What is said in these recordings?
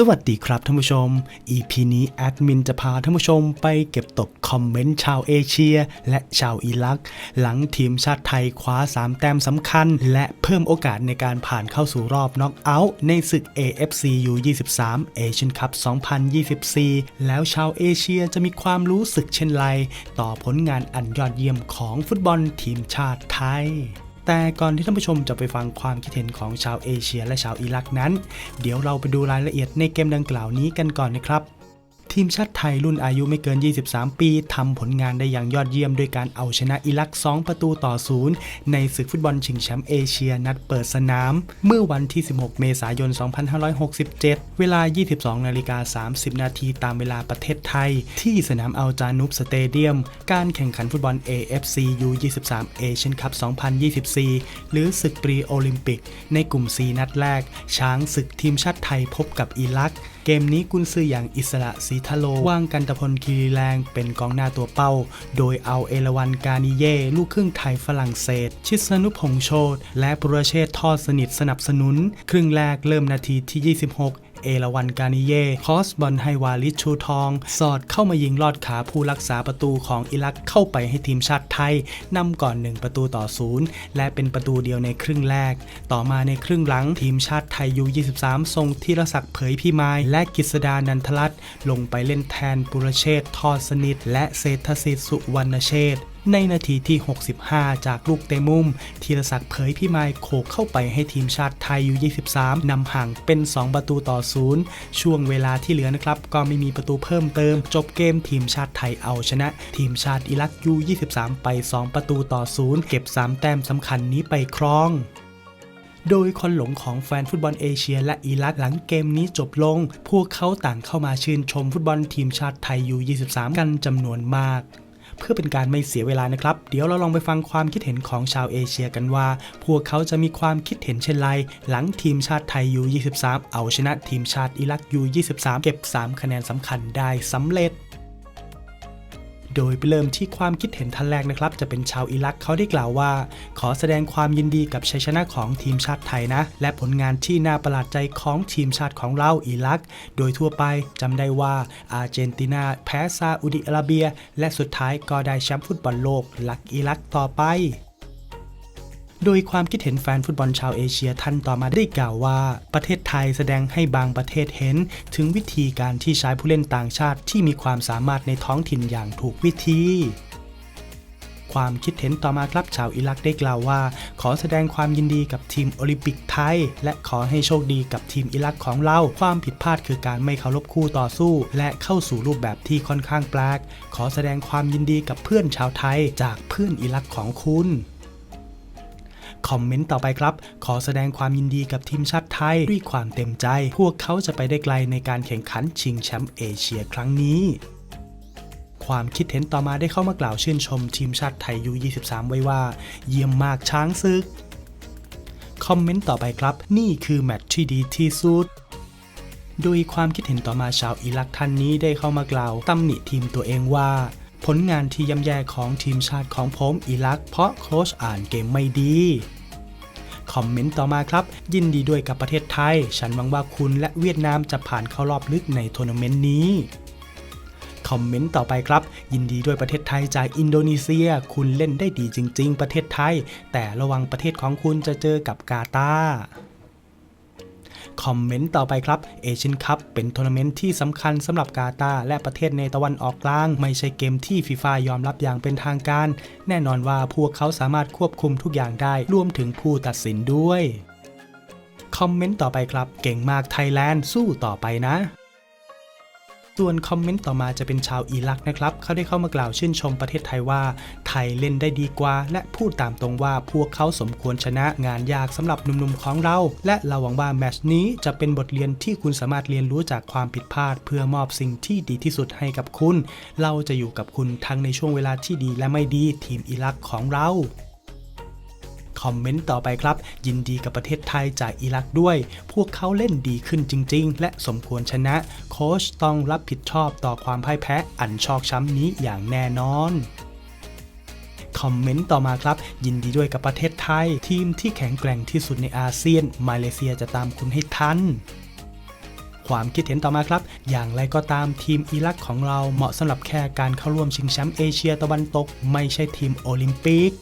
สวัสดีครับท่านผู้ชม EP นี้แอดมินจะพาท่านผู้ชมไปเก็บตกคอมเมนต์ชาวเอเชีย และชาวอิรัก หลังทีมชาติไทยคว้า 3 แต้มสำคัญ และเพิ่มโอกาสในการผ่านเข้าสู่รอบน็อกเอาท์ในศึก AFC U23 Asian Cup 2024 แล้วชาวเอเชียจะมีความรู้สึกเช่นไร ต่อผลงานอันยอดเยี่ยมของฟุตบอลทีมชาติไทย แต่ก่อนที่ท่านผู้ชมจะไปฟังความคิดเห็นของชาวเอเชียและชาวอิรักนั้น เดี๋ยวเราไปดูรายละเอียดในเกมดังกล่าวนี้กันก่อนนะครับ ทีมชาติไทยรุ่นอายุไม่เกิน 23 ปีทำผลงานได้อย่างยอดเยี่ยมด้วยการเอาชนะอิรัก 2 ประตูต่อศูนย์ในศึกฟุตบอลชิงแชมป์เอเชียนัดเปิดสนาม เมื่อวันที่ 16 เมษายน 2567 เวลา 22 นาฬิกา 30 นาทีตามเวลาประเทศไทย ที่สนามอัลจานุบสเตเดียม การแข่งขันฟุตบอล AFC U23 Asian Cup 2024 หรือศึกปรีโอลิมปิก ในกลุ่ม C นัดแรก ช้างศึกทีมชาติไทยพบกับอิรัก เกมนี้กุนซืออย่างอิสระสีทะโลว่างกันตะพลคีรีแรงเป็นกองหน้าตัวเป้า โดยเอาเอราวันกานิเย่ลูกครึ่งไทยฝรั่งเศส ชิสนุพงโชตและปุรเชษทอดสนิทสนับสนุน ครึ่งแรกเริ่มนาทีที่ 26 เอราวันกานิเย่คอสบอลให้วาลิชชูทอง สอดเข้ามายิงลอดขาผู้รักษาประตูของอิรักเข้าไปให้ทีมชาติไทยนำก่อน 1 ประตูต่อศูนย์และเป็นประตูเดียวในครึ่งแรก ต่อมาในครึ่งหลังทีมชาติไทยยู 23ส่งธีรศักดิ์เผยพิมายและกิษดานันทรัตน์ลงไปเล่นแทนปุรเชษฐ์ทอดสนิท และเศรษฐศิษย์สุวรรณเชษฐ์ ในนาทีที่ 65 จากลูกเตะมุมธีรศักดิ์เผยพิมายโขกเข้าไปให้ทีมชาติไทยยู23นำห่างเป็น 2 ประตูต่อศูนย์ช่วงเวลาที่เหลือนะครับ ก็ไม่มีประตูเพิ่มเติม จบเกมทีมชาติไทยเอาชนะ ทีมชาติอิรักยู23 ไป 2 ประตูต่อศูนย์เก็บ 3 แต้มสำคัญนี้ไปครองโดยคนหลงของแฟนฟุตบอลเอเชียและอิรักหลังเกมนี้จบลง พวกเขาต่างเข้ามาชื่นชมฟุตบอลทีมชาติไทยยู23 กันจำนวนมาก เพื่อเป็นการไม่เสียเวลานะครับ เดี๋ยวเราลองไปฟังความคิดเห็นของชาวเอเชียกันว่า พวกเขาจะมีความคิดเห็นเช่นไรหลังทีมชาติไทยยู23เอาชนะทีมชาติอิรักยู23เก็บ 3 คะแนนสำคัญได้สำเร็จ โดยไปเริ่มที่ความคิดเห็นท่านแรกนะครับ จะเป็นชาวอิรักเขาได้กล่าวว่า ขอแสดงความยินดีกับชัยชนะของทีมชาติไทยนะ และผลงานที่น่าประหลาดใจของทีมชาติของเราอิรัก โดยทั่วไปจำได้ว่าอาร์เจนตินาแพ้ซาอุดิอาระเบีย และสุดท้ายก็ได้แชมป์ฟุตบอลโลกหลักอิรักต่อไป โดยความคิดเห็นแฟนฟุตบอลชาวเอเชียท่านต่อมาได้กล่าวว่า ประเทศไทยแสดงให้บางประเทศเห็น ถึงวิธีการที่ใช้ผู้เล่นต่างชาติที่มีความสามารถในท้องถิ่นอย่างถูกวิธีความคิดเห็นต่อมาครับชาวอิรักได้กล่าวว่า ขอแสดงความยินดีกับทีมโอลิมปิกไทย และขอให้โชคดีกับทีมอิรักของเรา ความผิดพลาดคือการไม่เคารพคู่ต่อสู้ และเข้าสู่รูปแบบที่ค่อนข้างแปลก ขอแสดงความยินดีกับเพื่อนชาวไทยจากเพื่อนอิรักของคุณ คอมเมนต์ต่อไปครับ ขอแสดงความยินดีกับทีมชาติไทยด้วยความเต็มใจ พวกเขาจะไปได้ไกลในการแข่งขันชิงแชมป์เอเชียครั้งนี้ความคิดเห็นต่อมาได้เข้ามากล่าวชื่นชมทีมชาติไทยยู23 ไว้ว่า เยี่ยมมากช้างซึก คอมเมนต์ต่อไปครับ นี่คือแมตช์ที่ดีที่สุด โดยความคิดเห็นต่อมาชาวอิรักท่านนี้ได้เข้ามากล่าวตำหนิทีมตัวเองว่า ผลงานที่ย่ำแย่ของทีมชาติของผมอิรัก เพราะโค้ชอ่านเกมไม่ดีคอมเมนต์ต่อมาครับ ยินดีด้วยกับประเทศไทย ฉันหวังว่าคุณและเวียดนามจะผ่านเข้ารอบลึกในทัวร์นาเมนต์นี้คอมเมนต์ต่อไปครับ ยินดีด้วยประเทศไทยจากอินโดนีเซีย คุณเล่นได้ดีจริง ๆ ประเทศไทย แต่ระวังประเทศของคุณจะเจอกับกาตาร์ คอมเมนต์ต่อไปครับเอเชียนคัพเป็นทัวร์นาเมนต์ที่สำคัญสำหรับกาตาและประเทศในตะวันออกกลาง ไม่ใช่เกมที่ฟีฟายอมรับอย่างเป็นทางการ แน่นอนว่าพวกเขาสามารถควบคุมทุกอย่างได้รวมถึงผู้ตัดสินด้วยคอมเมนต์ต่อไปครับ เก่งมากไทยแลนด์สู้ต่อไปนะ ส่วนคอมเมนต์ต่อมาจะเป็นชาวอิรักนะครับ เขาได้เข้ามากล่าวชื่นชมประเทศไทยว่า ไทยเล่นได้ดีกว่า และพูดตามตรงว่าพวกเขาสมควรชนะงานยากสำหรับหนุ่มๆของเรา และเราหวังว่าแมชนี้จะเป็นบทเรียนที่คุณสามารถเรียนรู้จากความผิดพลาด เพื่อมอบสิ่งที่ดีที่สุดให้กับคุณ เราจะอยู่กับคุณทั้งในช่วงเวลาที่ดีและไม่ดีทีมอิรักของเรา คอมเมนต์ต่อไปครับ ยินดีกับประเทศไทยจากอิรักด้วย พวกเขาเล่นดีขึ้นจริง ๆ และสมควรชนะ โค้ชต้องรับผิดชอบต่อความพ่ายแพ้อันชอกช้ำนี้อย่างแน่นอนคอมเมนต์ต่อมาครับ ยินดีด้วยกับประเทศไทย ทีมที่แข็งแกร่งที่สุดในอาเซียน มาเลเซียจะตามคุณให้ทัน ความคิดเห็นต่อมาครับ อย่างไรก็ตามทีมอิรักของเราเหมาะสำหรับแค่การเข้าร่วมชิงแชมป์เอเชียตะวันตก ไม่ใช่ทีมโอลิมปิก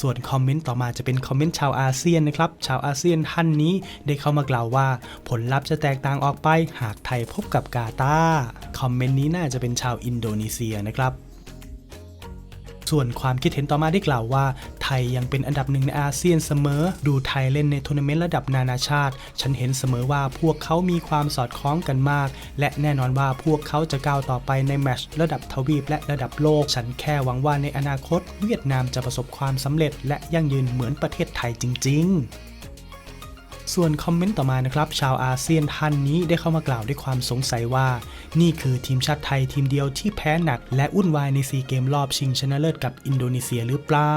ส่วนคอมเมนต์ต่อมาจะเป็นคอมเมนต์ชาวอาเซียนนะครับ ชาวอาเซียนท่านนี้ได้เข้ามากล่าวว่า ผลลัพธ์จะแตกต่างออกไปหากไทยพบกับกาตาร์คอมเมนต์นี้น่าจะเป็นชาวอินโดนีเซียนะครับ ส่วนความคิดเห็นต่อมาได้กล่าวว่า ไทยยังเป็นอันดับหนึ่งในอาเซียนเสมอ ดูไทยเล่นในทัวร์นาเมนต์ระดับนานาชาติ ฉันเห็นเสมอว่าพวกเขามีความสอดคล้องกันมาก และแน่นอนว่าพวกเขาจะก้าวต่อไปในแมชระดับทวีปและระดับโลก ฉันแค่หวังว่าในอนาคต เวียดนามจะประสบความสำเร็จ และยั่งยืนเหมือนประเทศไทยจริง ๆ ส่วนคอมเมนต์ต่อมานะครับ ชาวอาเซียนท่านนี้ได้เข้ามากล่าวด้วยความสงสัยว่า นี่คือทีมชาติไทยทีมเดียวที่แพ้หนัก และวุ่นวายในซีเกมรอบชิงชนะเลิศกับอินโดนีเซียหรือเปล่า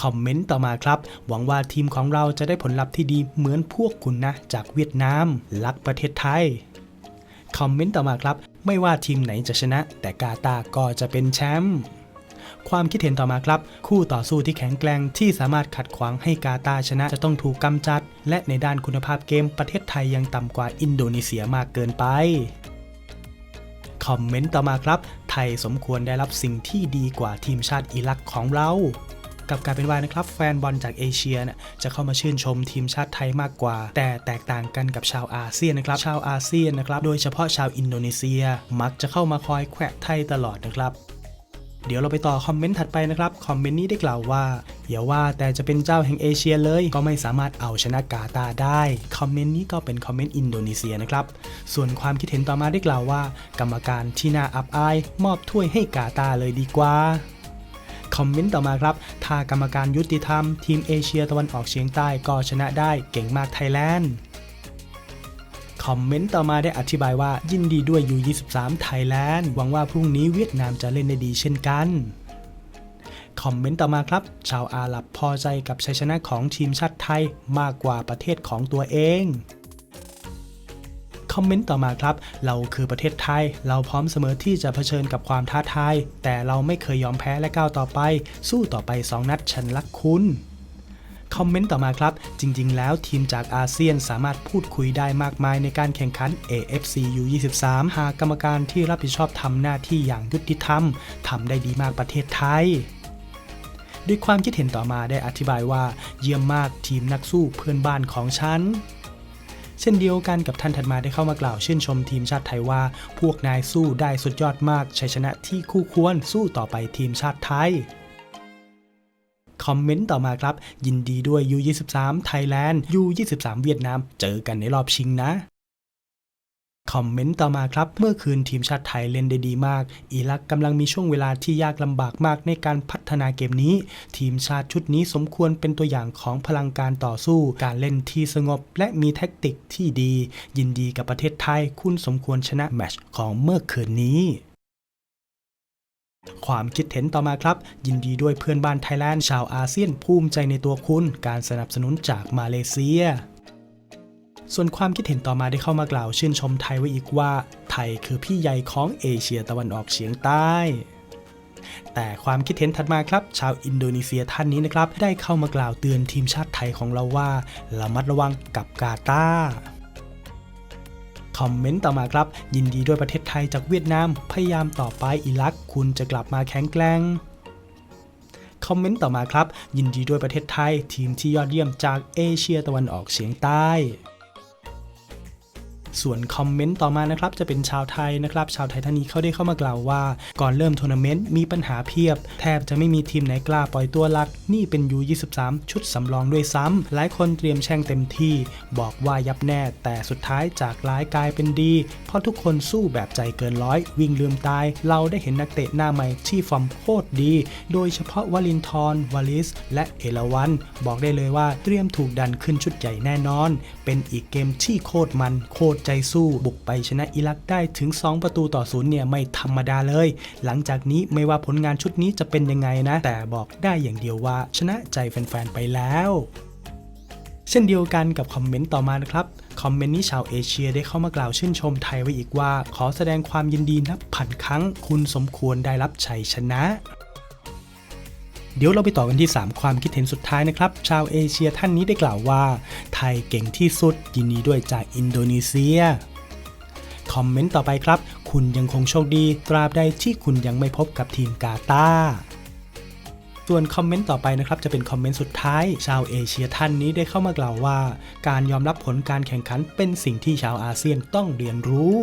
คอมเมนต์ต่อมาครับ หวังว่าทีมของเราจะได้ผลลัพธ์ที่ดีเหมือนพวกคุณนะ จากเวียดนามรักประเทศไทย คอมเมนต์ต่อมาครับ ไม่ว่าทีมไหนจะชนะ แต่กาตาร์ก็จะเป็นแชมป์ ความคิดเห็นต่อมาครับ คู่ต่อสู้ที่แข็งแกร่งที่สามารถขัดขวางให้กาตาชนะจะต้องถูกกำจัด และในด้านคุณภาพเกมประเทศไทยยังต่ำกว่าอินโดนีเซียมากเกินไปคอมเมนต์ต่อมาครับ ไทยสมควรได้รับสิ่งที่ดีกว่าทีมชาติอิรักของเรากับกายเป็นว่านะครับแฟนบอลจากเอเชียเนี่ยจะเข้ามาชื่นชมทีมชาติไทยมากกว่า แต่แตกต่างกันกับชาวอาเซียนนะครับ ชาวอาเซียนนะครับ โดยเฉพาะชาวอินโดนีเซีย มักจะเข้ามาคอยแขวะไทยตลอดนะครับ เดี๋ยวเราไปต่อคอมเมนต์ถัดไปนะครับ คอมเมนต์นี้ได้กล่าวว่าอย่าว่าแต่จะเป็นเจ้าแห่งเอเชียเลยก็ไม่สามารถเอาชนะกาตาได้ คอมเมนต์นี้ก็เป็นคอมเมนต์อินโดนีเซียนะครับ ส่วนความคิดเห็นต่อมาได้กล่าวว่า กรรมการที่น่าอับอาย มอบถ้วยให้กาตาเลยดีกว่าคอมเมนต์ต่อมาครับ ถ้ากรรมการยุติธรรม ทีมเอเชียตะวันออกเฉียงใต้ก็ชนะได้เก่งมากไทยแลนด์ คอมเมนต์ต่อมาได้อธิบายว่ายินดีด้วย U23 ไทยแลนด์หวังว่าพรุ่งนี้เวียดนามจะเล่นได้ดีเช่นกันคอมเมนต์ต่อมาครับ ชาวอาหรับพอใจกับชัยชนะของทีมชาติไทยมากกว่าประเทศของตัวเอง คอมเมนต์ต่อมาครับ เราคือประเทศไทย เราพร้อมเสมอที่จะเผชิญกับความท้าทาย แต่เราไม่เคยยอมแพ้และก้าวต่อไป สู้ต่อไป 2 นัดฉันรักคุณ คอมเมนต์ต่อมาครับ จริง ๆ แล้วทีมจากอาเซียนสามารถพูดคุยได้มากมายในการแข่งขัน AFC U23 หากกรรมการที่รับผิดชอบทำหน้าที่อย่างยุติธรรมทำได้ดีมากประเทศไทยด้วยความคิดเห็นต่อมาได้อธิบายว่า เยี่ยมมากทีมนักสู้เพื่อนบ้านของฉัน เช่นเดียวกันกับท่านถัดมาได้เข้ามากล่าวชื่นชมทีมชาติไทยว่า พวกนายสู้ได้สุดยอดมากชัยชนะที่คู่ควรสู้ต่อไปทีมชาติไทย คอมเมนต์ต่อมาครับ ยินดีด้วย U23 ไทยแลนด์ U23 เวียดนาม เจอกันในรอบชิงนะคอมเมนต์ต่อมาครับ เมื่อคืนทีมชาติไทยเล่นได้ดีมาก อิรักกำลังมีช่วงเวลาที่ยากลำบากมากในการพัฒนาเกมนี้ ทีมชาติชุดนี้สมควรเป็นตัวอย่างของพลังการต่อสู้ การเล่นที่สงบและมีแท็กติกที่ดี ยินดีกับประเทศไทย คุณสมควรชนะแมชของเมื่อคืนนี้ ความคิดเห็นต่อมาครับ ยินดีด้วยเพื่อนบ้านไทยแลนด์ชาวอาเซียนภูมิใจในตัวคุณ การสนับสนุนจากมาเลเซีย ส่วนความคิดเห็นต่อมาได้เข้ามากล่าวชื่นชมไทยไว้อีกว่า ไทยคือพี่ใหญ่ของเอเชียตะวันออกเฉียงใต้แต่ความคิดเห็นถัดมาครับ ชาวอินโดนีเซียท่านนี้นะครับ ได้เข้ามากล่าวเตือนทีมชาติไทยของเราว่าระมัดระวังกับกาตาร์ คอมเมนต์ต่อมาครับ ยินดีด้วยประเทศไทยจากเวียดนาม พยายามต่อไปอิรัก คุณจะกลับมาแข็งแกร่งคอมเมนต์ต่อมาครับ ยินดีด้วยประเทศไทย ทีมที่ยอดเยี่ยมจากเอเชียตะวันออกเฉียงใต้ ส่วนคอมเมนต์ต่อมานะครับจะเป็นชาวไทยนะครับ ชาวไทยท่านนี้เขาได้เข้ามากล่าวว่า ก่อนเริ่มทัวร์นาเมนต์มีปัญหาเพียบ แทบจะไม่มีทีมไหนกล้าปล่อยตัวหลัก นี่เป็น U23 ชุดสำรองด้วยซ้ำหลายคนเตรียมแช่งเต็มที่ บอกว่ายับแน่ แต่สุดท้ายจากร้ายกลายเป็นดี เพราะทุกคนสู้แบบใจเกินร้อย วิ่งลืมตาย เราได้เห็นนักเตะหน้าใหม่ที่ฟอร์มโคตรดี โดยเฉพาะวลินทรวลิส และเอราวัน บอกได้เลยว่าเตรียมถูกดันขึ้นชุดใหญ่แน่นอน เป็นอีกเกมที่โคตรมันโคตรใจสู้บุกไปชนะอิรักได้ถึง 2 ประตูต่อศูนย์เนี่ยไม่ธรรมดาเลย หลังจากนี้ไม่ว่าผลงานชุดนี้จะเป็นยังไงนะ แต่บอกได้อย่างเดียวว่า ชนะใจแฟนๆไปแล้ว เช่นเดียวกันกับคอมเมนต์ต่อมานะครับคอมเมนต์นี้ชาวเอเชียได้เข้ามากล่าวชื่นชมไทยไว้อีกว่า ขอแสดงความยินดีนับพันครั้ง คุณสมควรได้รับชัยชนะ เดี๋ยวเราไปต่อกันที่ 3 ความคิดเห็นสุดท้ายนะครับ ชาวเอเชียท่านนี้ได้กล่าวว่า ไทยเก่งที่สุดยินดีด้วยจากอินโดนีเซียคอมเมนต์ต่อไปครับ คุณยังคงโชคดีตราบใดที่คุณยังไม่พบกับทีมกาตาส่วนคอมเมนต์ต่อไปนะครับจะเป็นคอมเมนต์สุดท้าย ชาวเอเชียท่านนี้ได้เข้ามากล่าวว่า การยอมรับผลการแข่งขันเป็นสิ่งที่ชาวอาเซียนต้องเรียนรู้